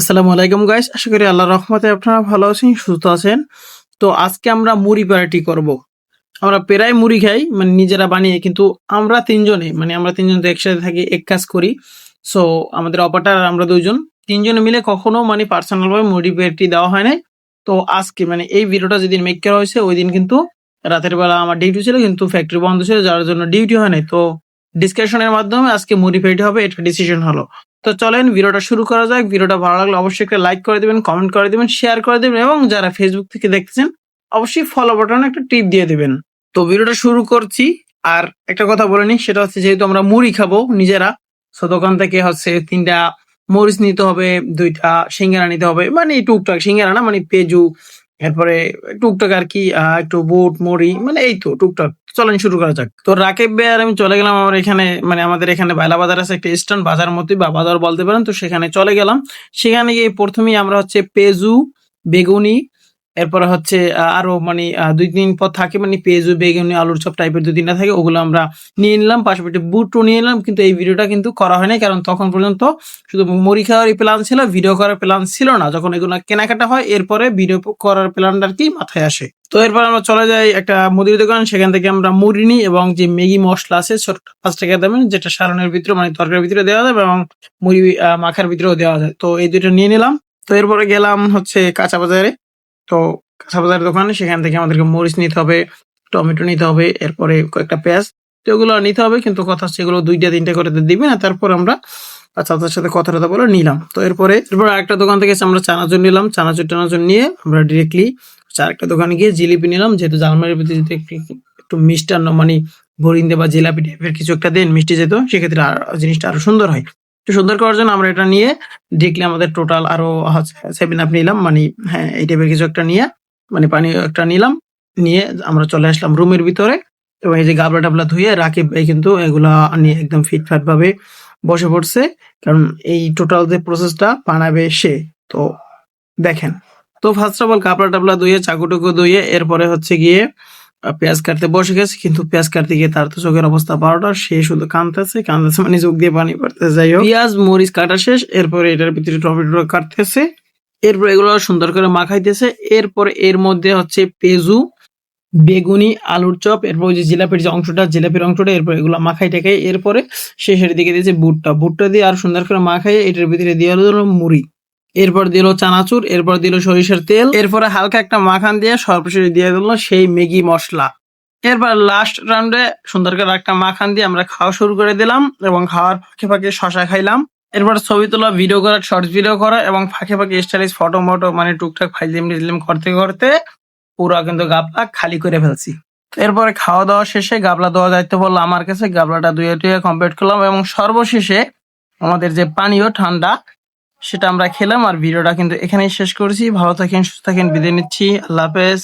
আসসালামু আলাইকুম গাইস আশা করি আল্লাহ রহমতে আপনারা ভালো আছেন, সুস্থ আছেন। তো আজকে আমরা মুড়ি পার্টি করব। আমরা প্রায় মুড়ি খাই মানে নিজেরা বানিয়ে, কিন্তু আমরা তিনজনে মানে আমরা তিনজন তো একসাথে থাকি, এক কাজ করি। সো আমাদের অপারটার আমরা দুইজন। তিনজনে মিলে কখনো মানে পার্সোনাল ভাবে মুড়ি পার্টি দেওয়া হয় নাই। তো আজকে মানে এই ভিডিওটা যেদিন মেক করা হয়েছে ওই দিন কিন্তু রাতের বেলা আমার ডিউটি ছিল, কিন্তু ফ্যাক্টরি বন্ধ ছিল, যার জন্য ডিউটি হয় নাই। তো ডিসকাশনের মাধ্যমে আজকে মুড়ি পার্টি হবে, এটা ডিসিশন হলো। তো চলেন ভিডিওটা শুরু করা যাক। ভিডিওটা ভালো লাগলে অবশ্যই একটা লাইক করে দিবেন কমেন্ট করে দিবেন শেয়ার করে দিবেন এবং যারা ফেসবুক থেকে দেখতেছেন, অবশ্যই ফলো বাটনে একটা টিপ দিয়ে দিবেন। তো ভিডিওটা শুরু করছি। আর একটা কথা বলে নিই, সেটা হচ্ছে যেহেতু আমরা মুড়ি খাব নিজেরা তো দোকান থেকে হচ্ছে তিনটা মরিচ নিতে হবে, দুইটা সিঙ্গারা নিতে হবে মানে টুকটাক সিঙ্গারা না মানে পেজু এরপরে টুকটাক আর কি একটু বুট, মুড়ি মানে এই তো টুকটাক। চলেন শুরু করা যাক। তো রাকেব ভাই আর আমি চলে গেলাম আমার এখানে মানে আমাদের এখানে বাইলা বাজার আছে, একটা ইস্টার্ন বাজার মতোই বা বাজার বলতে পারেন, তো সেখানে চলে গেলাম। সেখানে গিয়ে প্রথমেই আমরা হচ্ছে পেজু, বেগুনি এরপরে হচ্ছে আহ, আরও মানে দুই দিন পর থাকে মানে পেজু বেগুনি আলুর চপ টাইপের দুই তিনটা থাকে ওগুলো আমরা নিয়ে নিলাম। পাশাপাশি বুটও নিয়ে নিলাম কিন্তু এই ভিডিওটা কিন্তু করা হয়নি কারণ তখন পর্যন্ত শুধু মুড়ি খাওয়ার প্ল্যান ছিল ভিডিও করার প্ল্যান ছিল না। যখন এগুলো কেনাকাটা হয় এরপরে ভিডিও করার প্ল্যানটা আর কি মাথায় আসে। তো এরপর আমরা চলে যাই একটা মুদির দোকান সেখান থেকে আমরা মুড়ি নিই এবং যে ম্যাগি মশলা আছে ছোট পাঁচ টাকা দামে যেটা সারানোর ভিতরে মানে তরকারির ভিতরে দেওয়া যাবে এবং মুড়ি মাখার ভিতরেও দেওয়া যায়। তো এই দুটো নিয়ে নিলাম। তো এরপরে গেলাম হচ্ছে কাঁচা বাজারে। তো কাঁচা বাজারের দোকানে সেখান থেকে আমাদেরকে মরিচ নিতে হবে, টমেটো নিতে হবে, এরপরে কয়েকটা পেঁয়াজ, তো এগুলো নিতে হবে, কিন্তু কথা হচ্ছে এগুলো দুইটা, তিনটা করে দিবে না তারপর আমরা চাচার সাথে কথা টথা বলে নিলাম। তো এরপরে, এরপর আরেকটা দোকান থেকে আমরা চানাচুর নিলাম, চানাচুর, টানাচুর নিয়ে আমরা ডিরেক্টলি আরেকটা দোকানে গিয়ে জিলিপি নিলাম, যেহেতু জালমারির ভিতরে যদি একটু মিষ্টান্ন মানে ভরিন্দে বা জিলাপি টাইপের কিছু একটা দেন মিষ্টি যেত, সেক্ষেত্রে জিনিসটা আরও সুন্দর হয়। তো সুন্দর করার জন্য আমরা এটা নিয়ে ডিরেক্টলি আমাদের টোটাল আরও সেভেন আপ নিলাম। মানে হ্যাঁ এই টাইপের কিছু একটা নিয়ে মানে পানি একটা নিলাম, নিয়ে আমরা চলে আসলাম রুমের ভিতরে। এবং এই যে গাবলা টাবলা ধুয়ে রাকিব ভাই কিন্তু এগুলা নিয়ে একদম ফিটফাট ভাবে বসে পড়ছে। কারণ এই টোটাল যে প্রসেসটা বানাবে সে, তো দেখেন। তো ফার্স্ট অফ অল কাপড়া টাপলা ধুয়ে চাকুটুকু ধুয়ে এরপরে হচ্ছে গিয়ে পেঁয়াজ কাটতে বসে গেছে, কিন্তু পেঁয়াজ কাটতে গিয়ে তার তো চোখের অবস্থা বারোটা সে শুধু কানতেছে কানতেছে মানে চোখ দিয়ে পানি পড়তেছে। যাই হোক, পেঁয়াজ, মরিচ কাটা শেষ, এরপরে এটার ভিতরে টমেটো কাটতেছে, এরপর এগুলো সুন্দর করে মাখাইতেছে, এরপর এর মধ্যে হচ্ছে পেজু বেগুনি, আলুর চপ, এরপর যে জিলাপির যে অংশটা, জিলাপির অংশটা, এরপর এগুলো মাখাই টাকাই এরপরে শেষের দিকে দিয়েছে বুটটা বুটটা দিয়ে আর সুন্দর করে মাখাই এটার ভিতরে দিয়ে হলো মুড়ি এরপর দিল চানাচুর, এরপর দিল সরিষার তেল, এরপরে হালকা একটা মাখান দিয়ে সর্বশেষে দিয়ে দিল সেই ম্যাগি মশলা। এরপর লাস্ট রাউন্ডে সুন্দর করে একটা মাখান দিয়ে আমরা খাওয়া শুরু করে দিলাম এবং খাওয়ার ফাঁকে ফাঁকে শশা খাইলাম। এরপর ছবি তোলা ভিডিও করা শর্টস ভিডিও করা এবং ফাঁকে ফাঁকে স্টাইলিশ ফটো মটো মানে টুকটাক ফাইলিম টিলিম করতে করতে পুরো কিন্তু গাবলা খালি করে ফেলছি। এরপরে খাওয়া দাওয়া শেষে গাবলা দেওয়া দায়িত্ব বলল আমার কাছে, গাবলাটা দুয়ে টুয়ে কমপ্লিট করলাম এবং সর্বশেষে আমাদের যে পানীয় ঠান্ডা সেটা আমরা খেলাম আর ভিডিওটা কিন্তু এখানেই শেষ করছি। ভালো থাকেন, সুস্থ থাকেন, বিদায় নিচ্ছি। আল্লাহ হাফেজ।